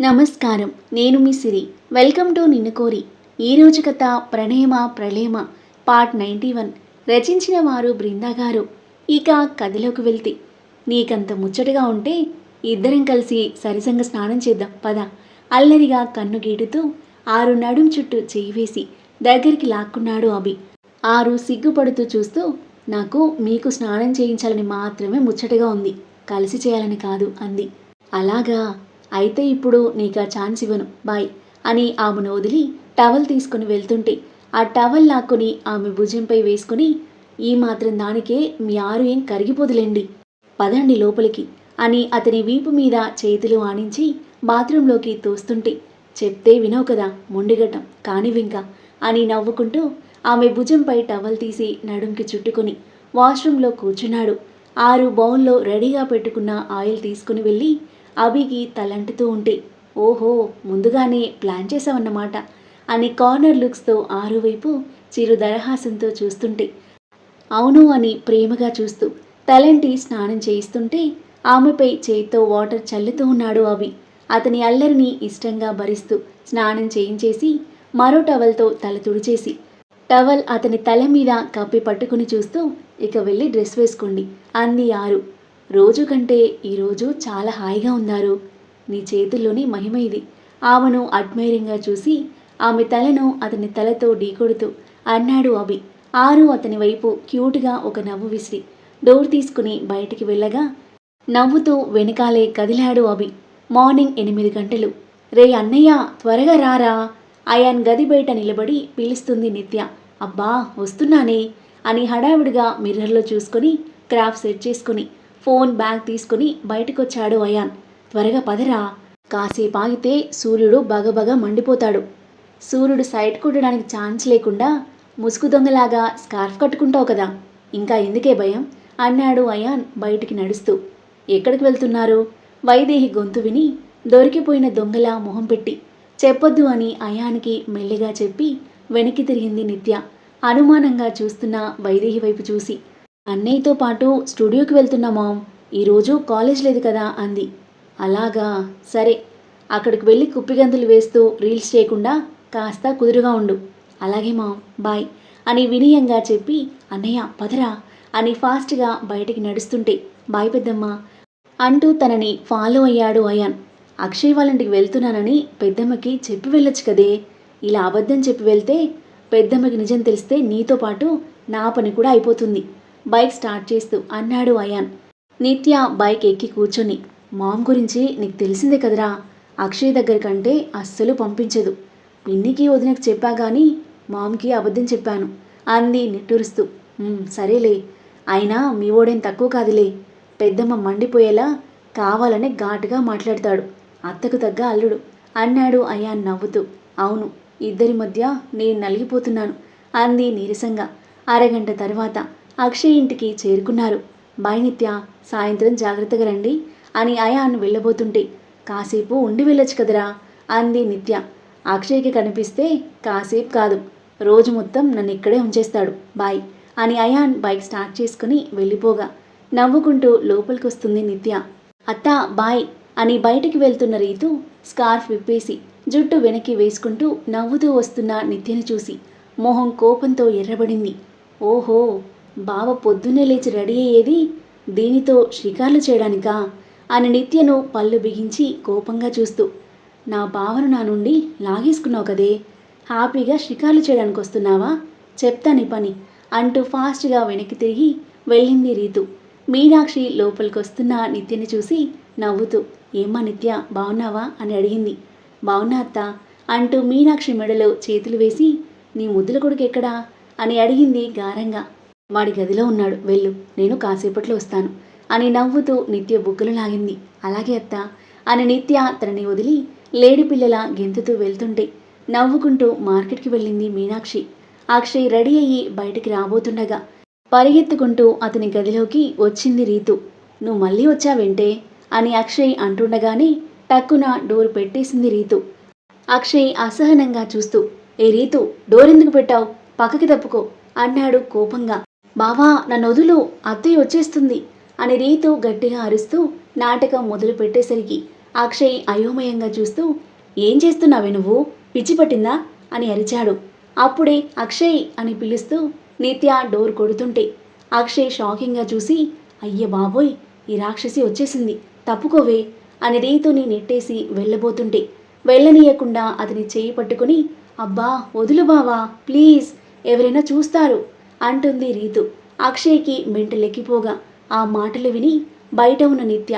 నమస్కారం. నేను మీ సిరి. Welcome to నిన్ను కోరి. ఈరోజు కథ ప్రణేమ ప్రళేమ పార్ట్ నైంటీ వన్. రచించిన వారు బృందా గారు. ఇక కథలోకి వెళ్తే. నీకంత ముచ్చటగా ఉంటే ఇద్దరం కలిసి సరిసంగ స్నానం చేద్దాం. పద. అల్లరిగా కన్ను గీటుతూ ఆరు నడుం చుట్టూ చేయి వేసి దగ్గరికి లాక్కున్నాడు అభి. ఆరు సిగ్గుపడుతూ చూస్తూ నాకు మీకు స్నానం చేయించాలని మాత్రమే ముచ్చటగా ఉంది. కలిసి చేయాలని కాదు అంది. అలాగా? అయితే ఇప్పుడు నీకు ఆ ఛాన్స్ ఇవ్వను. బాయ్ అని ఆమెను వదిలి టవల్ తీసుకుని వెళ్తుంటే ఆ టవల్ లాక్కుని ఆమె భుజంపై వేసుకుని ఈ మాత్రం దానికే మీ ఆరు ఏం కరిగిపోదులేండి. పదండి లోపలికి అని అతని వీపు మీద చేతులు ఆనించి బాత్రూంలోకి తోస్తుంటే చెప్తే వినవు కదా మొండిగటం కానివింకా అని నవ్వుకుంటూ ఆమె భుజంపై టవల్ తీసి నడుంకి చుట్టుకొని వాష్రూంలో కూర్చున్నాడు. ఆరు బౌల్లో రెడీగా పెట్టుకున్న ఆయిల్ తీసుకుని వెళ్ళి అభికి తలంటుతూ ఉంటే ఓహో ముందుగానే ప్లాన్ చేసామన్నమాట అని కార్నర్ లుక్స్తో ఆరువైపు చిరు దరహాసంతో చూస్తుంటే అవును అని ప్రేమగా చూస్తూ తలంటి స్నానం చేయిస్తుంటే ఆమెపై చేతితో వాటర్ చల్లుతూ ఉన్నాడు అవి. అతని అల్లరిని ఇష్టంగా భరిస్తూ స్నానం చేయించేసి మరో టవల్తో తల తుడిచేసి టవల్ అతని తల మీద కప్పి పట్టుకుని చూస్తూ ఇక వెళ్ళి డ్రెస్ వేసుకోండి అంది ఆరు. రోజు కంటే ఈరోజు చాలా హాయిగా ఉన్నారు. నీ చేతుల్లోని మహిమ ఇది. ఆమెను అడ్మైరింగ్గా చూసి ఆమె తలను అతని తలతో ఢీకొడుతూ అన్నాడు అభి. ఆరు అతని వైపు క్యూట్గా ఒక నవ్వు విసిరి డోర్ తీసుకుని బయటికి వెళ్ళగా నవ్వుతూ వెనకాలే కదిలాడు అభి. మార్నింగ్ ఎనిమిది గంటలు. రే అన్నయ్య త్వరగా రారా. అయాన్ గది బయట నిలబడి పిలుస్తుంది నిత్య. అబ్బా వస్తున్నానే అని హడావిడిగా మిర్రర్లో చూసుకొని క్రాఫ్ సెట్ చేసుకుని ఫోన్ బ్యాగ్ తీసుకుని బయటకొచ్చాడు అయాన్. త్వరగా పదరా. కాసేపు ఆగితే సూర్యుడు బగబగ మండిపోతాడు. సూర్యుడు సైట్ కుట్టడానికి ఛాన్స్ లేకుండా ముసుగు దొంగలాగా స్కార్ఫ్ కట్టుకుంటావు కదా. ఇంకా ఎందుకే భయం? అన్నాడు అయాన్ బయటికి నడుస్తూ. ఎక్కడికి వెళ్తున్నారు? వైదేహి గొంతు విని దొరికిపోయిన దొంగలా మొహం పెట్టి. చెప్పొద్దు అని అయానికి మెల్లిగా చెప్పి వెనక్కి తిరిగింది నిత్య. అనుమానంగా చూస్తున్న వైదేహి వైపు చూసి. అన్నయ్యతో పాటు స్టూడియోకి వెళ్తున్నా మామ్ ఈరోజు కాలేజ్ లేదు కదా అంది. అలాగా సరే. అక్కడికి వెళ్ళి కుప్పిగంతులు వేస్తూ రీల్స్ చేయకుండా కాస్త కుదురుగా ఉండు. అలాగే మామ్. బాయ్ అని వినయంగా చెప్పి అన్నయ్య పదరా అని ఫాస్ట్గా బయటికి నడుస్తుంటే బాయ్ పెద్దమ్మ అంటూ తనని ఫాలో అయ్యాడు అయాన్. అక్షయ్ వాళ్ళంటికి వెళ్తున్నానని పెద్దమ్మకి చెప్పి వెళ్ళొచ్చు కదే. ఇలా అబద్ధం చెప్పి వెళ్తే పెద్దమ్మకి నిజం తెలిస్తే నీతో పాటు నా పని కూడా అయిపోతుంది. బైక్ స్టార్ట్ చేస్తూ అన్నాడు అయాన్. నిత్య బైక్ ఎక్కి కూర్చొని మామ్ గురించి నీకు తెలిసిందే కదరా? అక్షయ్ దగ్గర కంటే అస్సలు పంపించదు. పిన్నికి వదినకు చెప్పా కానీ మామ్కి అబద్ధం చెప్పాను అంది నిట్టూరుస్తూ. సరేలే. అయినా మీ ఓడేం తక్కువ కాదులే. పెద్దమ్మ మండిపోయేలా కావాలని ఘాటుగా మాట్లాడతాడు. అత్తకు తగ్గ అల్లుడు అన్నాడు అయాన్ నవ్వుతూ. అవును ఇద్దరి మధ్య నేను నలిగిపోతున్నాను అంది నీరసంగా. అరగంట తర్వాత అక్షయ్ ఇంటికి చేరుకున్నారు. బాయ్ నిత్య సాయంత్రం జాగ్రత్తగా రండి అని అయాన్ వెళ్ళబోతుంటే కాసేపు ఉండి వెళ్ళొచ్చు కదరా అంది నిత్య. అక్షయ్కి కనిపిస్తే కాసేపు కాదు రోజు మొత్తం నన్ను ఇక్కడే ఉంచేస్తాడు బాయ్ అని అయాన్ బైక్ స్టార్ట్ చేసుకుని వెళ్ళిపోగా నవ్వుకుంటూ లోపలికి వస్తుంది నిత్య. అత్తా బాయ్ అని బయటికి వెళ్తున్న రీతు స్కార్ఫ్ విప్పేసి జుట్టు వెనక్కి వేసుకుంటూ నవ్వుతూ వస్తున్న నిత్యని చూసి మొహం కోపంతో ఎర్రబడింది. ఓహో బావ పొద్దున్నే లేచి రెడీ అయ్యేది దీనితో షికార్లు చేయడానికా? అని నిత్యను పళ్ళు బిగించి కోపంగా చూస్తూ నా బావను నా నుండి లాగేసుకున్నావు కదే హ్యాపీగా షికార్లు చేయడానికి వస్తున్నావా? చెప్తా నీ పని అంటూ ఫాస్ట్గా వెనక్కి తిరిగి వెళ్ళింది రీతు. మీనాక్షి లోపలికి వస్తున్న నిత్యని చూసి నవ్వుతూ ఏమ్మా నిత్య బాగున్నావా అని అడిగింది. బాగున్నా అత్త అంటూ మీనాక్షి మెడలో చేతులు వేసి నీ ముద్దుల కొడుకు ఎక్కడా? అని అడిగింది గారంగా. వాడి గదిలో ఉన్నాడు. వెళ్ళు నేను కాసేపట్లో వస్తాను అని నవ్వుతూ నిత్య బుగ్గలు లాగింది. అలాగే అత్త అని నిత్య తనని వదిలి లేడి పిల్లల గెంతుతూ వెళ్తుంటే నవ్వుకుంటూ మార్కెట్కి వెళ్ళింది మీనాక్షి. అక్షయ్ రెడీ అయ్యి బయటికి రాబోతుండగా పరిగెత్తుకుంటూ అతని గదిలోకి వచ్చింది రీతు. నువ్వు మళ్ళీ వచ్చావేంటే? అని అక్షయ్ అంటుండగానే టక్కున డోర్ పెట్టేసింది రీతు. అక్షయ్ అసహనంగా చూస్తూ ఏ రీతు డోర్ ఎందుకు పెట్టావు? పక్కకి తప్పుకో అన్నాడు కోపంగా. బావా నన్ను వదులు అత్తయ్య వచ్చేస్తుంది అని రీతు గట్టిగా అరుస్తూ నాటకం మొదలు పెట్టేసరికి అక్షయ్ అయోమయంగా చూస్తూ ఏం చేస్తున్నావే నువ్వు? పిచ్చి పట్టిందా? అని అరిచాడు. అప్పుడే అక్షయ్ అని పిలుస్తూ నిత్య డోర్ కొడుతుంటే అక్షయ్ షాకింగ్గా చూసి అయ్య బాబోయ్ ఈ రాక్షసి వచ్చేసింది తప్పుకోవే అని రీతుని నెట్టేసి వెళ్ళబోతుంటే వెళ్ళనీయకుండా అతని చేయి పట్టుకుని అబ్బా వదులు బావా ప్లీజ్ ఎవరైనా చూస్తారు అంటుంది రీతు. అక్షయ్కి మెంటలెక్కిపోగా. ఆ మాటలు విని బయట ఉన్న నిత్య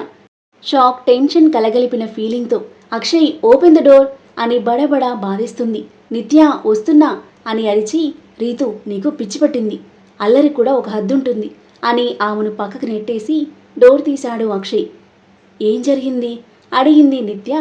షాక్ టెన్షన్ కలగలిపిన ఫీలింగ్తో అక్షయ్ ఓపెన్ ద డోర్ అని బడబడా బాధిస్తుంది. నిత్య వస్తున్నా అని అరిచి రీతు నీకు పిచ్చి పట్టింది. అల్లరి కూడా ఒక హద్దుంటుంది అని ఆమెను పక్కకు నెట్టేసి డోర్ తీశాడు అక్షయ్. ఏం జరిగింది? అడిగింది నిత్య.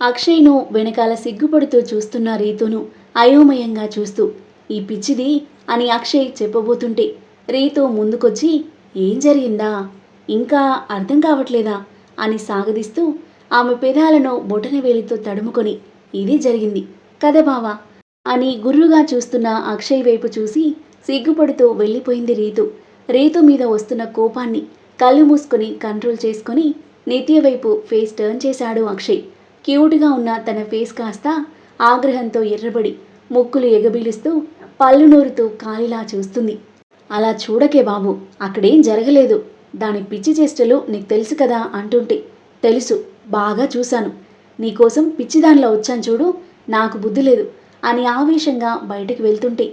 అక్షయ్ను వెనకాల సిగ్గుపడుతూ చూస్తున్న రీతును అయోమయంగా చూస్తూ ఈ పిచ్చిది అని అక్షయ్ చెప్పబోతుంటే రీతు ముందుకొచ్చి ఏం జరిగిందా? ఇంకా అర్థం కావట్లేదా? అని సాగదీస్తూ ఆమె పెదాలను బొటన వేలితో తడుముకొని ఇది జరిగింది. కథ బావా? అని గుర్రుగా చూస్తున్న అక్షయ్ వైపు చూసి సిగ్గుపడుతూ వెళ్ళిపోయింది రీతు. రీతు మీద వస్తున్న కోపాన్ని కళ్ళు మూసుకొని కంట్రోల్ చేసుకొని నిత్య వైపు ఫేస్ టర్న్ చేశాడు అక్షయ్. క్యూట్గా ఉన్న తన ఫేస్ కాస్త ఆగ్రహంతో ఎర్రబడి ముక్కులు ఎగబీలుస్తూ పళ్ళు నూరుతూ కాలిలా చూస్తుంది. అలా చూడకే బాబు అక్కడేం జరగలేదు. దాని పిచ్చి చేష్టలు నీకు తెలుసు కదా అంటుంటే తెలుసు బాగా చూశాను. నీకోసం పిచ్చిదానిలో వచ్చాను చూడు నాకు బుద్ధి లేదు అని ఆవేశంగా బయటకు వెళ్తుంటే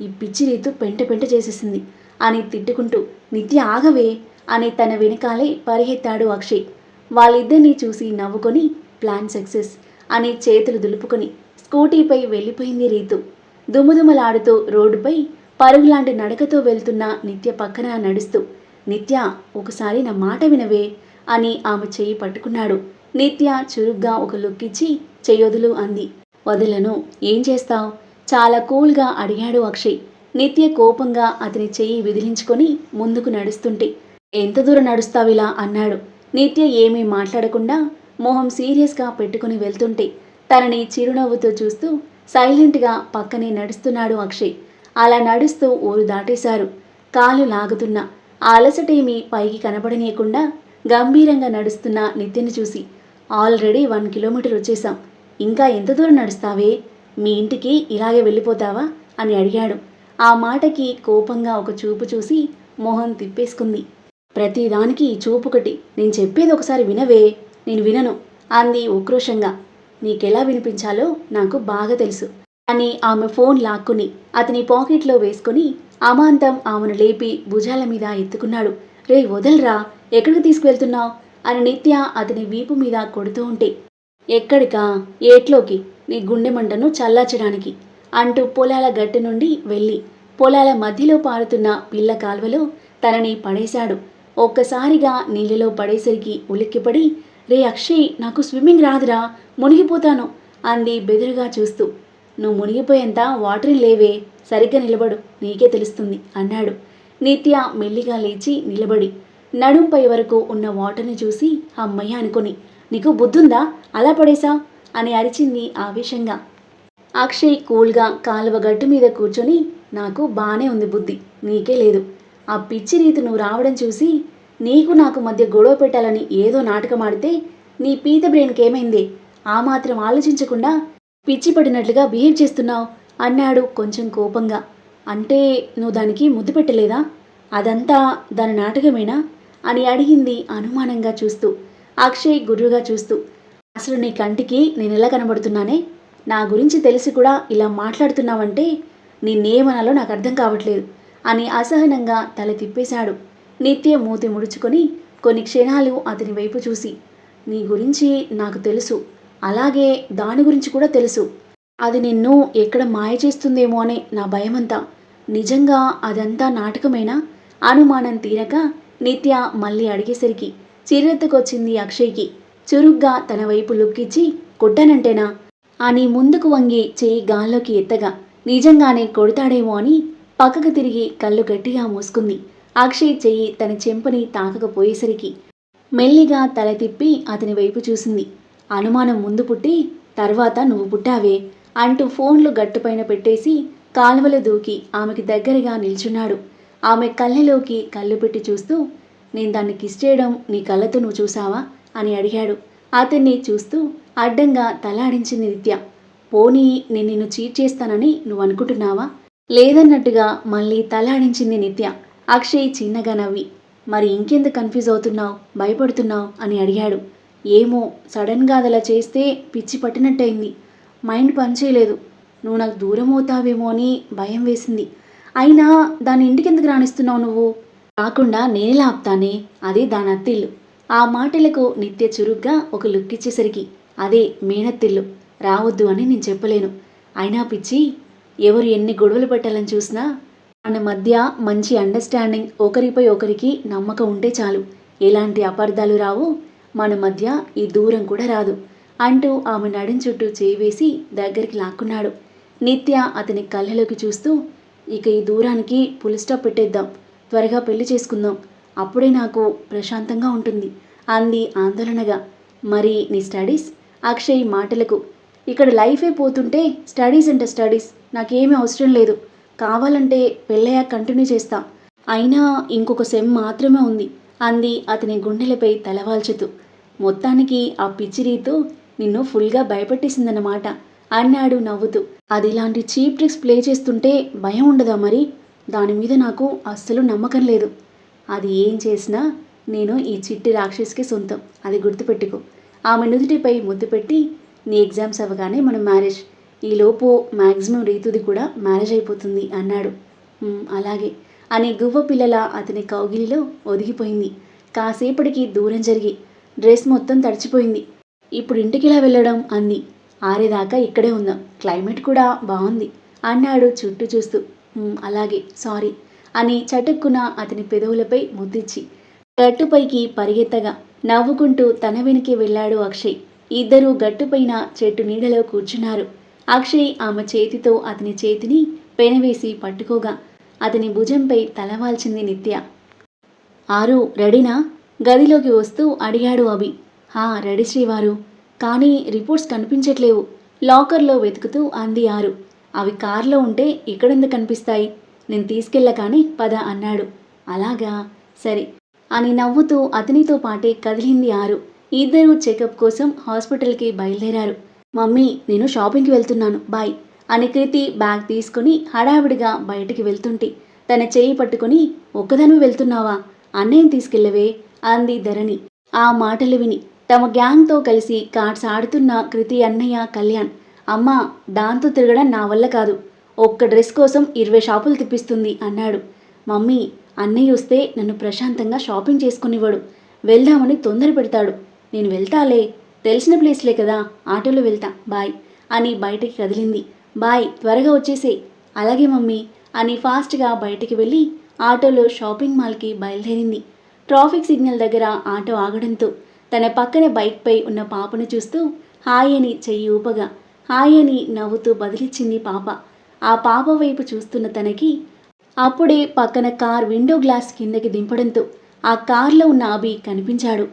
ఈ పిచ్చి రీతు పెంట పెంట చేసేసింది అని తిట్టుకుంటూ నిత్య ఆగవే అని తన వెనకాలే పరిగెత్తాడు అక్షయ్. వాళ్ళిద్దరినీ చూసి నవ్వుకొని ప్లాన్ సక్సెస్ అని చేతులు దులుపుకొని స్కూటీపై వెళ్ళిపోయింది రీతు. దుమదుమలాడుతూ రోడ్డుపై పరుగులాంటి నడకతో వెళ్తున్న నిత్య పక్కన నడుస్తూ నిత్య ఒకసారి నా మాట వినవే అని ఆమె చెయ్యి పట్టుకున్నాడు. నిత్య చురుగ్గా ఒక లుక్కిచ్చి చెయ్యొదులు అంది. వదలను ఏం చేస్తావు? చాలా కూల్గా అడిగాడు అక్షయ్. నిత్య కోపంగా అతని చెయ్యి విదిలించుకొని ముందుకు నడుస్తుంటే ఎంత దూరం నడుస్తావిలా అన్నాడు. నిత్య ఏమీ మాట్లాడకుండా మొహం సీరియస్గా పెట్టుకుని వెళ్తుంటే తనని చిరునవ్వుతో చూస్తూ సైలెంట్గా పక్కనే నడుస్తున్నాడు అక్షయ్. అలా నడుస్తూ ఊరు దాటేశారు. కాలు లాగుతున్న ఆ అలసటేమీ పైకి కనబడనీయకుండా గంభీరంగా నడుస్తున్న నిత్యని చూసి ఆల్రెడీ వన్ కిలోమీటర్ వచ్చేసాం ఇంకా ఎంత దూరం నడుస్తావే? మీ ఇంటికి ఇలాగే వెళ్ళిపోతావా? అని అడిగాడు. ఆ మాటకి కోపంగా ఒక చూపు చూసి మొహం తిప్పేసుకుంది. ప్రతిదానికి ఈ చూపుకటి నేను చెప్పేది ఒకసారి వినవే. నేను వినను అంది ఉక్రోషంగా. నీకెలా వినిపించాలో నాకు బాగా తెలుసు. అని ఆమె ఫోన్ లాక్కుని అతని పాకెట్లో వేసుకుని అమాంతం ఆమెను లేపి భుజాల మీద ఎత్తుకున్నాడు. రే వదలరా? ఎక్కడికి తీసుకువెళ్తున్నావు? అని నిత్య అతని వీపు మీద కొడుతూ ఉంటే. ఎక్కడికా? ఏట్లోకి? నీ గుండె మంటను చల్లార్చడానికి అంటూ పొలాల గట్టి నుండి వెళ్ళి పొలాల మధ్యలో పారుతున్న పిల్ల కాల్వలో తనని పడేశాడు. ఒక్కసారిగా నీళ్ళలో పడేసరికి ఉలిక్కిపడి రే అక్షయ్ నాకు స్విమ్మింగ్ రాదురా మునిగిపోతాను అంది బెదురుగా చూస్తూ. నువ్వు మునిగిపోయేంత వాటర్ లేవే సరిగ్గా నిలబడు నీకే తెలుస్తుంది అన్నాడు. నిత్య మెల్లిగా లేచి నిలబడి. నడుంపై వరకు ఉన్న వాటర్ని చూసి అమ్మయ్య అనుకుని నీకు బుద్ధుందా? అలా పడేసా అని అరిచింది ఆవేశంగా. అక్షయ్ కూల్గా కాలువ గట్టు మీద కూర్చొని నాకు బానే ఉంది బుద్ధి నీకే లేదు. ఆ పిచ్చి రీతి నువ్వు రావడం చూసి నీకు నాకు మధ్య గొడవ పెట్టాలని ఏదో నాటకం ఆడితే నీ పీత బ్రెయిన్కి ఏమైంది ఆ మాత్రం ఆలోచించకుండా పిచ్చి పడినట్లుగా బిహేవ్ చేస్తున్నావు అన్నాడు కొంచెం కోపంగా. అంటే నువ్వు దానికి ముద్దు పెట్టలేదా? అదంతా దాని నాటకమేనా? అని అడిగింది అనుమానంగా చూస్తూ అక్షయ్ గుర్రుగా చూస్తూ. అసలు నీ కంటికి నేను ఎలా కనబడుతున్నానే? నా గురించి తెలిసి కూడా ఇలా మాట్లాడుతున్నావంటే నేనేమనాలో నాకు అర్థం కావట్లేదు అని అసహనంగా తల తిప్పేశాడు. నిత్య మూతి ముడుచుకొని కొన్ని క్షణాలు అతని వైపు చూసి నీ గురించి నాకు తెలుసు. అలాగే దాని గురించి కూడా తెలుసు. అది నిన్ను ఎక్కడ మాయ చేస్తుందేమో అనే నా భయమంతా. నిజంగా అదంతా నాటకమేనా? అనుమానం తీరక నిత్య మళ్ళీ అడిగేసరికి చిరెత్తుకొచ్చింది అక్షయ్కి. చురుగ్గా తన వైపు లుక్కిచ్చి కొట్టానంటేనా? అని ముందుకు వంగి చేయి గాల్లోకి ఎత్తగా నిజంగానే కొడతాడేమో అని పక్కకు తిరిగి కళ్ళు గట్టిగా మూసుకుంది. అక్షయ్ చెయ్యి తన చెంపని తాకకపోయేసరికి మెల్లిగా తల తిప్పి అతని వైపు చూసింది. అనుమానం ముందు పుట్టి తర్వాత నువ్వు పుట్టావే అంటూ ఫోన్లు గట్టుపైన పెట్టేసి కాలువలో దూకి ఆమెకి దగ్గరగా నిల్చున్నాడు. ఆమె కళ్ళలోకి కళ్ళు పెట్టి చూస్తూ నేను దాన్ని కిస్ చేయడం నీ కళ్ళతో నువ్వు చూసావా? అని అడిగాడు. అతన్ని చూస్తూ అడ్డంగా తలాడించింది నిత్య పోనీ నేను నిన్ను చీట్ చేస్తానని నువ్వు అనుకుంటున్నావా? లేదన్నట్టుగా మళ్ళీ తలాడించింది నిత్య. అక్షయ్ చిన్నగా నవ్వి మరి ఇంకెందుకు కన్ఫ్యూజ్ అవుతున్నావు? భయపడుతున్నావు? అని అడిగాడు. ఏమో సడన్గా అదలా చేస్తే పిచ్చి పట్టినట్టయింది. మైండ్ పనిచేయలేదు. నువ్వు నాకు దూరం అవుతావేమో అని భయం వేసింది. అయినా దాని ఇంటికి ఎందుకు రాణిస్తున్నావు నువ్వు? కాకుండా నేనే ఆపుతానే? అది దాని అత్తిల్లు ఆ మాటలకు నిత్య చురుగ్గా ఒక లుక్ ఇచ్చేసరికి అదే మేనత్తిల్లు రావద్దు అని నేను చెప్పలేను. అయినా పిచ్చి ఎవరు ఎన్ని గొడవలు పెట్టాలని చూసినా మన మధ్య మంచి అండర్స్టాండింగ్ ఒకరిపై ఒకరికి నమ్మకం ఉంటే చాలు. ఎలాంటి అపార్థాలు రావు. మన మధ్య ఈ దూరం కూడా రాదు. అంటూ ఆమె నడుం చుట్టూ చేయి వేసి దగ్గరికి లాక్కున్నాడు. నిత్య అతని కళ్ళలోకి చూస్తూ ఇక ఈ దూరానికి పులిస్టాప్ పెట్టేద్దాం. త్వరగా పెళ్ళి చేసుకుందాం. అప్పుడే నాకు ప్రశాంతంగా ఉంటుంది అంది ఆందోళనగా. మరి నీ స్టడీస్? అక్షయ్ మాటలకు. ఇక్కడ లైఫే పోతుంటే స్టడీస్ అంటే స్టడీస్. నాకేమీ అవసరం లేదు. కావాలంటే పెళ్ళయ్యా కంటిన్యూ చేస్తా. అయినా ఇంకొక సెమ్ మాత్రమే ఉంది. అంది అతని గుండెలపై తలవాల్చుతూ. మొత్తానికి ఆ పిచ్చిరీతో నిన్ను ఫుల్గా భయపెట్టేసిందన్నమాట అన్నాడు నవ్వుతూ. అది ఇలాంటి చీప్ ట్రిక్స్ ప్లే చేస్తుంటే భయం ఉండదా మరి? దాని మీద నాకు అస్సలు నమ్మకం లేదు. అది ఏం చేసినా నేను ఈ చిట్టి రాక్షసికి సొంతం. అది గుర్తుపెట్టుకో. ఆమె నుదుటిపై ముద్దు పెట్టి నీ ఎగ్జామ్స్ అవ్వగానే మన మ్యారేజ్. ఈలోపు మ్యాక్సిమం రీతుది కూడా మ్యారేజ్ అయిపోతుంది అన్నాడు. అలాగే. అని గువ్వ పిల్లల అతని కౌగిలిలో ఒదిగిపోయింది. కాసేపటికి దూరం జరిగి డ్రెస్ మొత్తం తడిచిపోయింది. ఇప్పుడు ఇంటికి ఇలా వెళ్ళడం? అంది. ఆరేదాకా ఇక్కడే ఉందాం. క్లైమేట్ కూడా బాగుంది అన్నాడు చుట్టూ చూస్తూ. అలాగే. సారీ. అని చటుక్కున అతని పెదవులపై ముద్దిచ్చి గట్టుపైకి పరిగెత్తగా నవ్వుకుంటూ తన వెనక్కి వెళ్ళాడు అక్షయ్. ఇద్దరూ గట్టుపైన చెట్టు నీడలో కూర్చున్నారు. అక్షయ్ ఆమె చేతితో అతని చేతిని పెనవేసి పట్టుకోగా అతని భుజంపై తలవాల్చింది నిత్య. ఆరు రెడీనా? గదిలోకి వస్తూ అడిగాడు అభి. హా రెడీ శ్రీవారు. కానీ రిపోర్ట్స్ కనిపించట్లేవు. లాకర్లో వెతుకుతూ అంది ఆరు. అవి కార్లో ఉంటే ఇక్కడెందుకు కనిపిస్తాయి? నేను తీసుకెళ్ళకానే పద అన్నాడు. అలాగా? సరే. అని నవ్వుతూ అతనితో పాటే కదిలింది ఆరు. ఇద్దరూ చెకప్ కోసం హాస్పిటల్కి బయలుదేరారు. మమ్మీ నేను షాపింగ్కి వెళ్తున్నాను బాయ్ అని కీర్తి బ్యాగ్ తీసుకుని హడావిడిగా బయటికి వెళ్తుంటే తన చేయి పట్టుకుని ఒక్కదానివి వెళ్తున్నావా? అన్నయ్యని తీసుకెళ్ళవే అంది ధరణి. ఆ మాటలు విని తమ గ్యాంగ్తో కలిసి కార్డ్స్ ఆడుతున్న కృతి అన్నయ్య కళ్యాణ్ అమ్మ దాంతో తిరగడం నా వల్ల కాదు. ఒక్క డ్రెస్ కోసం ఇరవై షాపులు తిప్పిస్తుంది అన్నాడు. మమ్మీ అన్నయ్య వస్తే నన్ను ప్రశాంతంగా షాపింగ్ చేసుకునివ్వడు. వెళ్దామని తొందర పెడతాడు నేను వెళ్తాలే తెలిసిన ప్లేస్లే కదా ఆటోలో వెళ్తా బాయ్ అని బయటికి కదిలింది. బాయ్ త్వరగా వచ్చేసే అలాగే మమ్మీ అని ఫాస్ట్గా బయటికి వెళ్ళి ఆటోలో షాపింగ్ మాల్కి బయలుదేరింది. ట్రాఫిక్ సిగ్నల్ దగ్గర ఆటో ఆగడంతో తన పక్కన బైక్పై ఉన్న పాపను చూస్తూ హాయ్ అని చెయ్యి ఊపగా హాయ్ అని నవ్వుతూ బదిలిచ్చింది పాప. ఆ పాప వైపు చూస్తున్న తనకి అప్పుడే పక్కన కార్ విండో గ్లాస్ కిందకి దింపడంతో ఆ కార్లో ఉన్న అభి కనిపించాడు.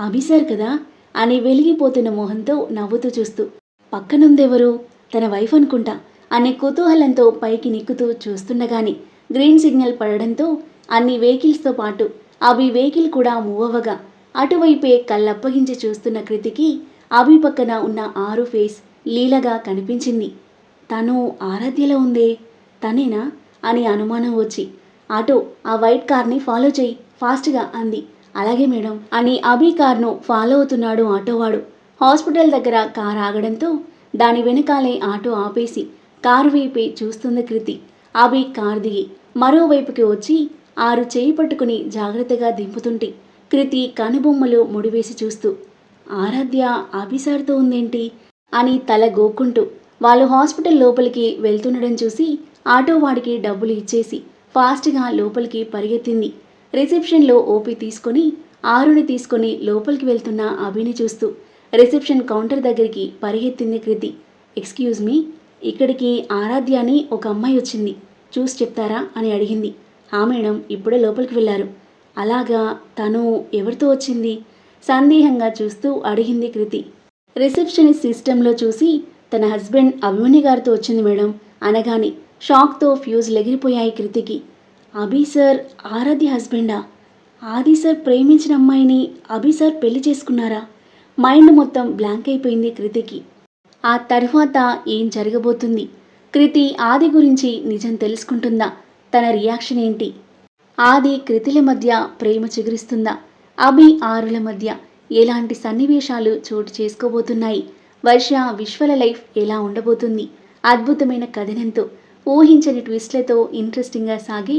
అభి సార్ కదా అని వెలిగిపోతున్న మొహంతో నవ్వుతూ చూస్తూ పక్కనుందెవరు? తన వైఫ్ అనుకుంటా అనే కుతూహలంతో పైకి నిక్కుతూ చూస్తుండగానే గ్రీన్ సిగ్నల్ పడడంతో అన్ని వెహికల్స్తో పాటు అభి వెహికల్ కూడా మూవ్ అవ్వగా అటువైపే కళ్ళప్పగించి చూస్తున్న కృతికి అభి పక్కన ఉన్న ఆరు ఫేస్ లీలగా కనిపించింది. తను ఆరాధ్యలో ఉందే? తనేనా? అని అనుమానం వచ్చి ఆటో ఆ వైట్ కార్ని ఫాలో చేయి ఫాస్ట్గా అంది. అలాగే మేడం అని అభి కార్ను ఫాలో అవుతున్నాడు ఆటోవాడు. హాస్పిటల్ దగ్గర కార్ ఆగడంతో దాని వెనకాలే ఆటో ఆపేసి కారు వైపే చూస్తుంది కృతి. అభి కార్ దిగి మరోవైపుకి వచ్చి ఆరు చేయి పట్టుకుని జాగ్రత్తగా దింపుతుంటే కృతి కనుబొమ్మలు ముడివేసి చూస్తూ ఆరాధ్య అభిసార్తో ఉందేంటి? అని తల గోక్కుంటూ వాళ్ళు హాస్పిటల్ లోపలికి వెళ్తుండడం చూసి ఆటోవాడికి డబ్బులు ఇచ్చేసి ఫాస్ట్గా లోపలికి పరిగెత్తింది. రిసెప్షన్లో ఓపీ తీసుకొని ఆరుని తీసుకొని లోపలికి వెళ్తున్న అభిని చూస్తూ రిసెప్షన్ కౌంటర్ దగ్గరికి పరిగెత్తింది కృతి. ఎక్స్క్యూజ్ మీ ఇక్కడికి ఆరాధ్య అని ఒక అమ్మాయి వచ్చింది. చూసి చెప్తారా? అని అడిగింది. ఆ మేడం ఇప్పుడే లోపలికి వెళ్ళారు. అలాగా తను ఎవరితో వచ్చింది? సందేహంగా చూస్తూ అడిగింది కృతి. రిసెప్షనిస్ట్ సిస్టంలో చూసి తన హస్బెండ్ అభిమన్యు గారితో వచ్చింది మేడం అనగానే షాక్తో ఫ్యూజ్ లెగిరిపోయాయి కృతికి. అభి సార్ ఆరాధ్య హస్బెండా? ఆది సార్ ప్రేమించిన అమ్మాయిని అభి సార్ పెళ్ళి చేసుకున్నారా? మైండ్ మొత్తం బ్లాంక్ అయిపోయింది కృతికి. ఆ తర్వాత ఏం జరగబోతుంది? కృతి ఆది గురించి నిజం తెలుసుకుంటుందా? తన రియాక్షన్ ఏంటి? ఆది కృతిల మధ్య ప్రేమ చిగురిస్తుందా? అభి ఆరుల మధ్య ఎలాంటి సన్నివేశాలు చోటు చేసుకోబోతున్నాయి? వర్ష విశ్వల లైఫ్ ఎలా ఉండబోతుంది? అద్భుతమైన కథనంతో ఊహించని ట్విస్ట్లతో ఇంట్రెస్టింగ్గా సాగి